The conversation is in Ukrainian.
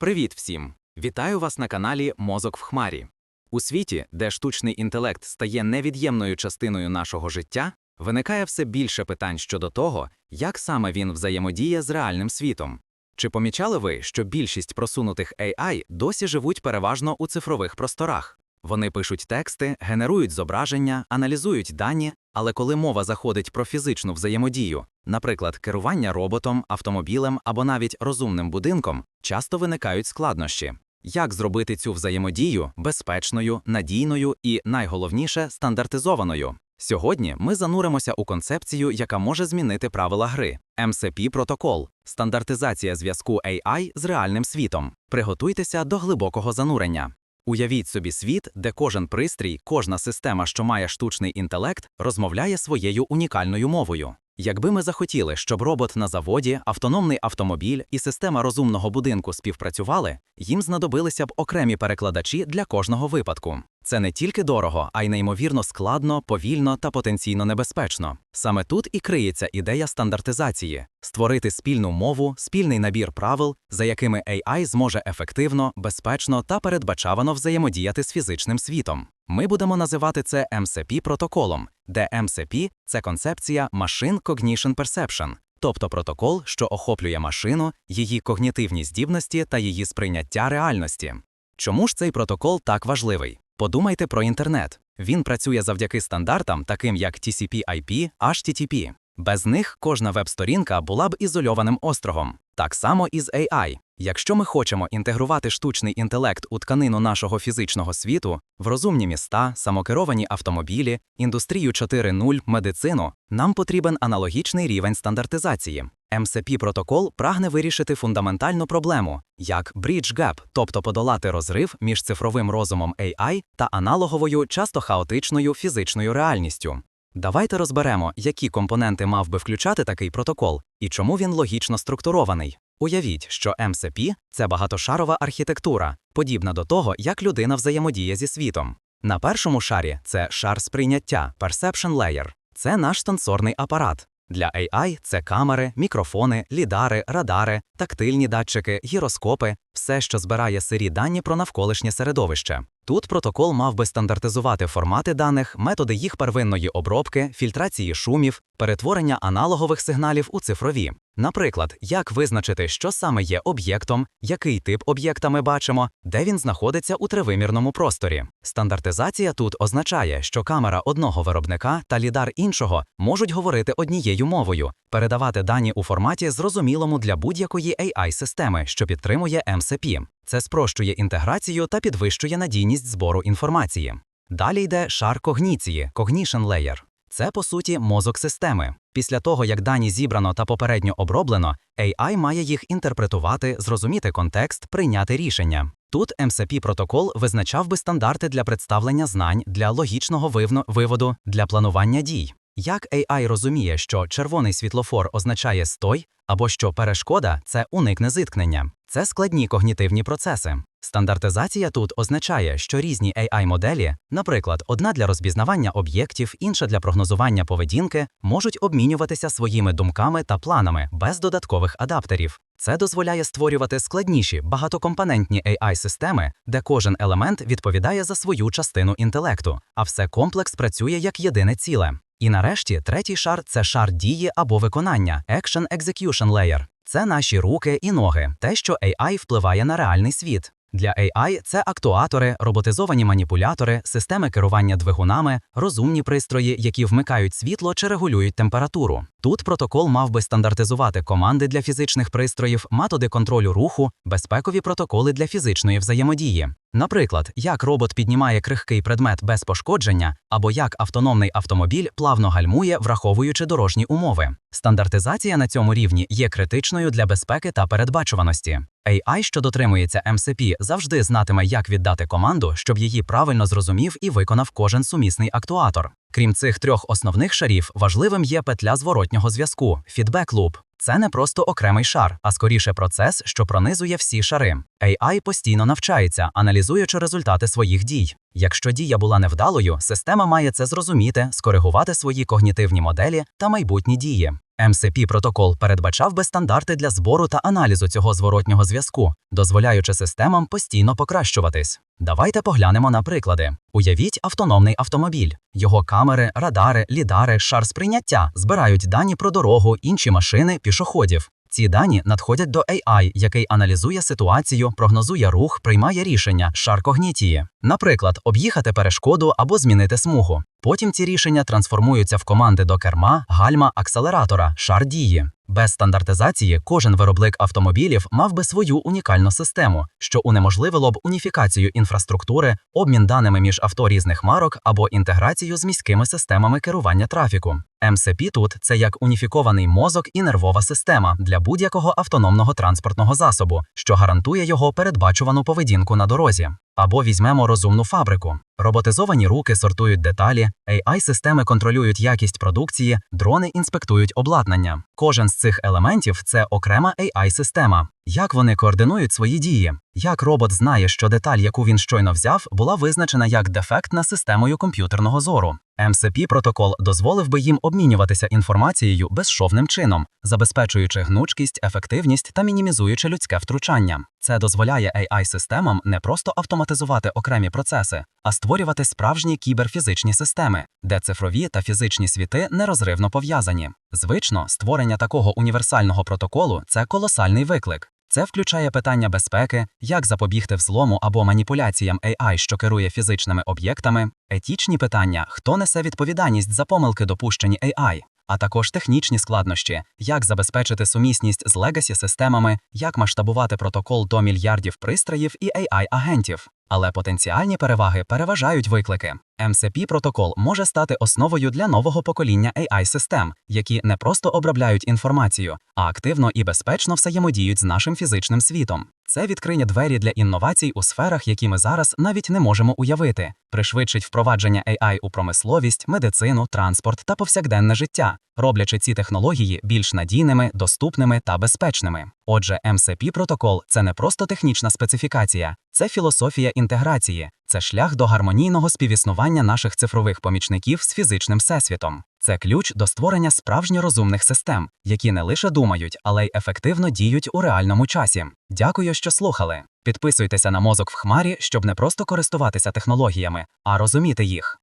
Привіт всім! Вітаю вас на каналі Мозок в Хмарі. У світі, де штучний інтелект стає невід'ємною частиною нашого життя, виникає все більше питань щодо того, як саме він взаємодіє з реальним світом. Чи помічали ви, що більшість просунутих AI досі живуть переважно у цифрових просторах? Вони пишуть тексти, генерують зображення, аналізують дані, але коли мова заходить про фізичну взаємодію, наприклад, керування роботом, автомобілем або навіть розумним будинком, часто виникають складнощі. Як зробити цю взаємодію безпечною, надійною і, найголовніше, стандартизованою? Сьогодні ми зануримося у концепцію, яка може змінити правила гри MCP протокол, стандартизація зв'язку AI з реальним світом. Приготуйтеся до глибокого занурення. Уявіть собі світ, де кожен пристрій, кожна система, що має штучний інтелект, розмовляє своєю унікальною мовою. Якби ми захотіли, щоб робот на заводі, автономний автомобіль і система розумного будинку співпрацювали, їм знадобилися б окремі перекладачі для кожного випадку. Це не тільки дорого, а й неймовірно складно, повільно та потенційно небезпечно. Саме тут і криється ідея стандартизації створити спільну мову, спільний набір правил, за якими AI зможе ефективно, безпечно та передбачавано взаємодіяти з фізичним світом. Ми будемо називати це MCP протоколом, де MCP – це концепція Machine Cognition Perception, тобто протокол, що охоплює машину, її когнітивні здібності та її сприйняття реальності. Чому ж цей протокол так важливий? Подумайте про інтернет. Він працює завдяки стандартам, таким як TCP/IP, HTTP. Без них кожна веб-сторінка була б ізольованим острогом. Так само і з AI. Якщо ми хочемо інтегрувати штучний інтелект у тканину нашого фізичного світу, в розумні міста, самокеровані автомобілі, індустрію 4.0, медицину, нам потрібен аналогічний рівень стандартизації. MCP протокол прагне вирішити фундаментальну проблему, як Bridge Gap, тобто подолати розрив між цифровим розумом AI та аналоговою, часто хаотичною фізичною реальністю. Давайте розберемо, які компоненти мав би включати такий протокол і чому він логічно структурований. Уявіть, що MCP – це багатошарова архітектура, подібна до того, як людина взаємодіє зі світом. На першому шарі це шар сприйняття Perception Layer. Це наш сенсорний апарат. Для AI це камери, мікрофони, лідари, радари, тактильні датчики, гіроскопи, все, що збирає сирі дані про навколишнє середовище. Тут протокол мав би стандартизувати формати даних, методи їх первинної обробки, фільтрації шумів, перетворення аналогових сигналів у цифрові. Наприклад, як визначити, що саме є об'єктом, який тип об'єкта ми бачимо, де він знаходиться у тривимірному просторі. Стандартизація тут означає, що камера одного виробника та лідар іншого можуть говорити однією мовою, передавати дані у форматі зрозумілому для будь-якої AI-системи, що підтримує MCP. Це спрощує інтеграцію та підвищує надійність збору інформації. Далі йде шар когніції Cognition Layer. Це, по суті, мозок системи. Після того, як дані зібрано та попередньо оброблено, AI має їх інтерпретувати, зрозуміти контекст, прийняти рішення. Тут MCP протокол визначав би стандарти для представлення знань, для логічного вивно- виводу, для планування дій. Як AI розуміє, що червоний світлофор означає стой, або що перешкода це уникне зіткнення. Це складні когнітивні процеси. Стандартизація тут означає, що різні AI-моделі, наприклад, одна для розпізнавання об'єктів, інша для прогнозування поведінки, можуть обмінюватися своїми думками та планами без додаткових адаптерів. Це дозволяє створювати складніші багатокомпонентні AI-системи, де кожен елемент відповідає за свою частину інтелекту, а все комплекс працює як єдине ціле. І нарешті третій шар це шар дії або виконання Action Execution Layer. Це наші руки і ноги, те, що AI впливає на реальний світ. Для AI це актуатори, роботизовані маніпулятори, системи керування двигунами, розумні пристрої, які вмикають світло чи регулюють температуру. Тут протокол мав би стандартизувати команди для фізичних пристроїв, методи контролю руху, безпекові протоколи для фізичної взаємодії. Наприклад, як робот піднімає крихкий предмет без пошкодження, або як автономний автомобіль плавно гальмує, враховуючи дорожні умови. Стандартизація на цьому рівні є критичною для безпеки та передбачуваності. AI, що дотримується MCP, завжди знатиме, як віддати команду, щоб її правильно зрозумів і виконав кожен сумісний актуатор. Крім цих трьох основних шарів, важливим є петля зворотнього зв'язку фідбек луп. Це не просто окремий шар, а скоріше процес, що пронизує всі шари. AI постійно навчається, аналізуючи результати своїх дій. Якщо дія була невдалою, система має це зрозуміти, скоригувати свої когнітивні моделі та майбутні дії. MCP протокол передбачав би стандарти для збору та аналізу цього зворотнього зв'язку, дозволяючи системам постійно покращуватись. Давайте поглянемо на приклади. Уявіть автономний автомобіль. Його камери, радари, лідари, шар сприйняття збирають дані про дорогу, інші машини, пішоходів. Ці дані надходять до AI, який аналізує ситуацію, прогнозує рух, приймає рішення, шар когнітії. Наприклад, об'їхати перешкоду або змінити смугу. Потім ці рішення трансформуються в команди до керма, гальма, акселератора, шар дії. Без стандартизації кожен виробник автомобілів мав би свою унікальну систему, що унеможливило б уніфікацію інфраструктури, обмін даними між авто різних марок або інтеграцію з міськими системами керування трафіку. МСП тут це як уніфікований мозок і нервова система для будь-якого автономного транспортного засобу, що гарантує його передбачувану поведінку на дорозі. Або візьмемо розумну фабрику. Роботизовані руки сортують деталі, AI-системи контролюють якість продукції, дрони інспектують обладнання. Кожен з цих елементів це окрема AI-система. Як вони координують свої дії? Як робот знає, що деталь, яку він щойно взяв, була визначена як дефектна системою комп'ютерного зору? MCP протокол дозволив би їм обмінюватися інформацією безшовним чином, забезпечуючи гнучкість, ефективність та мінімізуючи людське втручання. Це дозволяє AI-системам не просто автоматизувати окремі процеси, а створювати справжні кіберфізичні системи, де цифрові та фізичні світи нерозривно пов'язані. Звично, створення такого універсального протоколу це колосальний виклик. Це включає питання безпеки, як запобігти взлому або маніпуляціям AI, що керує фізичними об'єктами, етічні питання, хто несе відповідальність за помилки, допущені AI, а також технічні складнощі, як забезпечити сумісність з легасі системами, як масштабувати протокол до мільярдів пристроїв і AI-агентів. Але потенціальні переваги переважають виклики. MCP протокол може стати основою для нового покоління AI-систем, які не просто обробляють інформацію, а активно і безпечно взаємодіють з нашим фізичним світом. Це відкриє двері для інновацій у сферах, які ми зараз навіть не можемо уявити, пришвидшить впровадження AI у промисловість, медицину, транспорт та повсякденне життя, роблячи ці технології більш надійними, доступними та безпечними. Отже, MCP протокол це не просто технічна специфікація, це філософія інтеграції, це шлях до гармонійного співіснування наших цифрових помічників з фізичним всесвітом. Це ключ до створення справжньо розумних систем, які не лише думають, але й ефективно діють у реальному часі. Дякую, що слухали. Підписуйтеся на мозок в хмарі, щоб не просто користуватися технологіями, а розуміти їх.